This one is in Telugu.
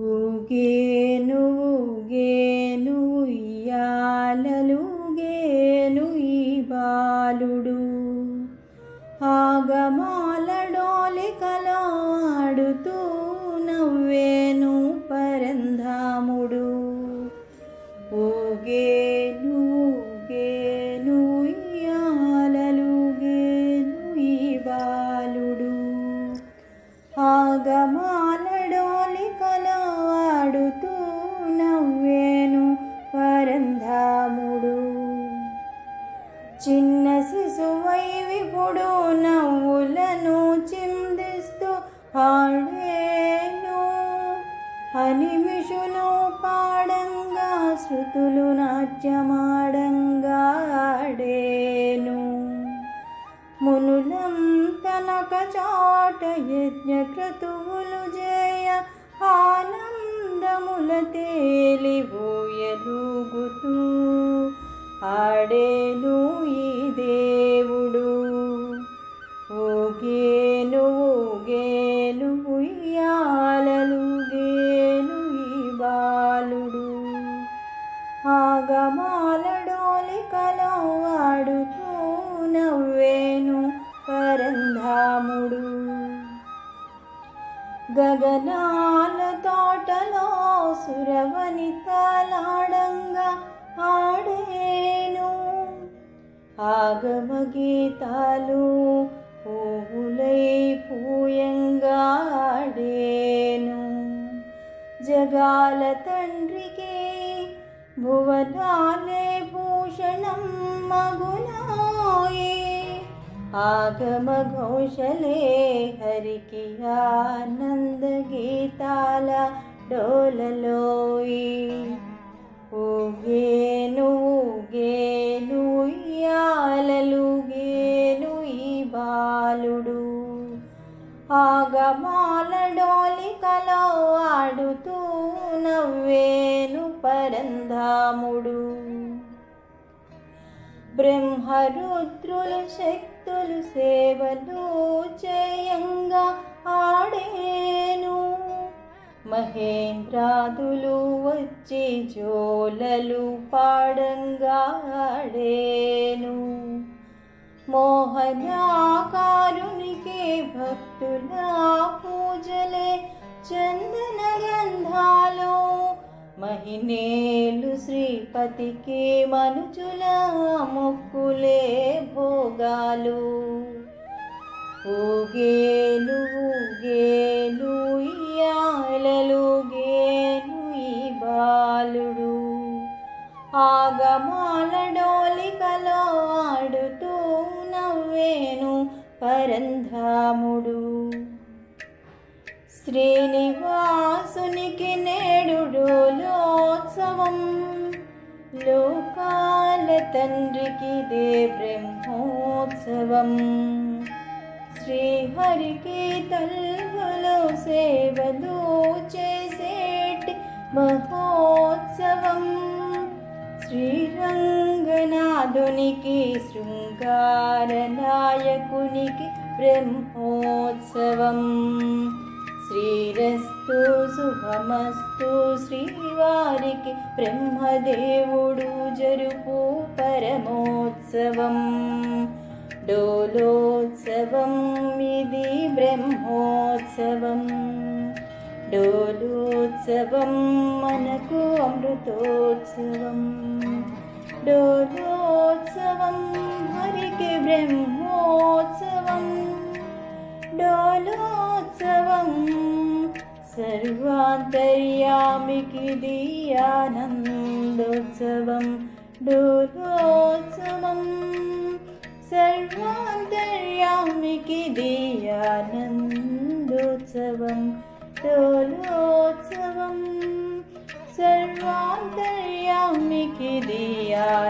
ఊగేను ఊగేను ఉయ్యాలలుగేను ఈ బాలుడు. ఆగమాలడోలికలో ఆడుతూ నవ్వేను పరంధాముడు. ఊగేను ఊగేను ఉయ్యాలలుగేను ఈ బాలుడు. ఆగమాలడోలికలో ఆడుతూ నవ్వేను వరంధాముడు. చిన్న శిశువై విపుడు నవ్వులను చిందిస్తూ ఆడేను అనిమిషులు పాడంగా శృతులు నాట్యమాడంగా ఆడేను మునులం తనక చాట యజ్ఞ క్రతువులు జయ ఆ వాడేను ఈ దేవుడు. ఓగేను ఓగేను ఉయ్యాలలు గేను ఈ బాలుడు. ఆగమాలడోలికలో వాడుతూ నవ్వేను పరంధాముడు. గగనాల తోటలో సురవని తలాడంగా ఆడేను ఆగమ గీతాలు పువ్వులై పూయంగా ఆడేను జగాల తండ్రికి భువనాలే భూషణం మగునాయి ఆగమ ఘోషలే హరికి ఆనంద గీతాల డోలలోయి మగమాలడోలికలో ఆడుతూ నవ్వేను పరంధాముడు. బ్రహ్మరుద్రులు శక్తులు సేవలు చేయంగా ఆడేను. మహేంద్రాదులు వచ్చి జోలలు పాడంగా ఆడేను. మోహనాకారునికే భక్తుల పూజలే చందన గంధాలు మహినేలు శ్రీపతికి మనుజుల మొక్కులే భోగాలు. ఊగేలు పరంధాముడు. శ్రీనివాసునికి నేడు డోలోత్సవం లోకాల తండ్రికి దే బ్రహ్మోత్సవం. శ్రీహరికి తల్వలో సేవలు చేసేటి మహోత్సవం. శ్రీరంగ శృంగార నాయకునికి బ్రహ్మోత్సవం. శ్రీరస్తు శుభమస్తు శ్రీవారికి బ్రహ్మదేవుడు జరుపు పరమోత్సవం. డోలోత్సవం ఇది బ్రహ్మోత్సవం. డోలోత్సవం మనకు అమృతోత్సవం. డోలోత్సవం హరికి బ్రహ్మోత్సవం. డోలోత్సవం సర్వాంతర్యామికి దియానందోత్సవం డోలోత్సవం సర్వాంతర్యామికి దియానందోత్సవం డోలోత్సవం. సర్వాంతర్యామికి దియానందోత్సవం